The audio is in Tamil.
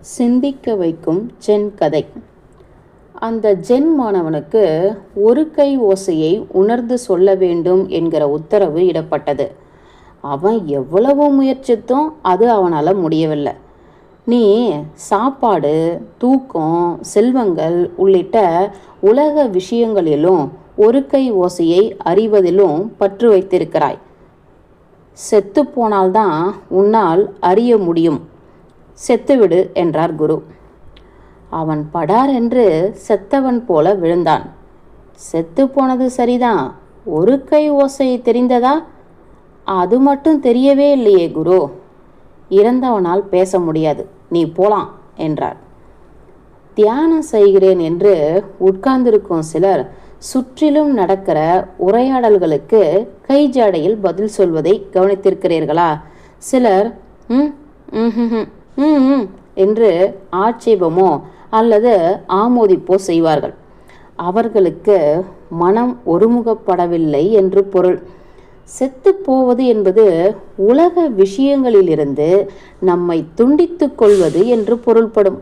சிந்திக்க வைக்கும் ஜென் கதை. அந்த ஜென் மாணவனுக்கு ஒரு கை ஓசையை உணர்ந்து சொல்ல வேண்டும் என்கிற உத்தரவு இடப்பட்டது. அவன் எவ்வளவு முயற்சித்தும் அது அவனால் முடியவில்லை. நீ சாப்பாடு தூக்கம் செல்வங்கள் உள்ளிட்ட உலக விஷயங்களிலும் ஒரு கை ஓசையை அறிவதிலும் பற்று வைத்திருக்கிறாய். செத்து போனால்தான் உன்னால் அறிய முடியும். செத்துவிடு என்றார் குரு. அவன் படார் என்று செத்தவன் போல விழுந்தான். செத்து போனது சரிதான். ஒரு கை ஓசை தெரிந்ததா? அது மட்டும் தெரியவே இல்லையே குரு. இறந்தவனால் பேச முடியாது. நீ போலாம் என்றார். தியானம் செய்கிறேன் என்று உட்கார்ந்திருக்கும் சிலர் சுற்றிலும் நடக்கிற உரையாடல்களுக்கு கை ஜாடையில் பதில் சொல்வதை கவனித்திருக்கிறீர்களா? சிலர் ம் ம் ம் என்று ஆட்சேபமோ அல்லது ஆமோதிப்போ செய்வார்கள். அவர்களுக்கு மனம் ஒருமுகப்படவில்லை என்று பொருள். செத்து போவது என்பது உலக விஷயங்களிலிருந்து நம்மை துண்டித்துக் கொள்வது என்று பொருள்படும்.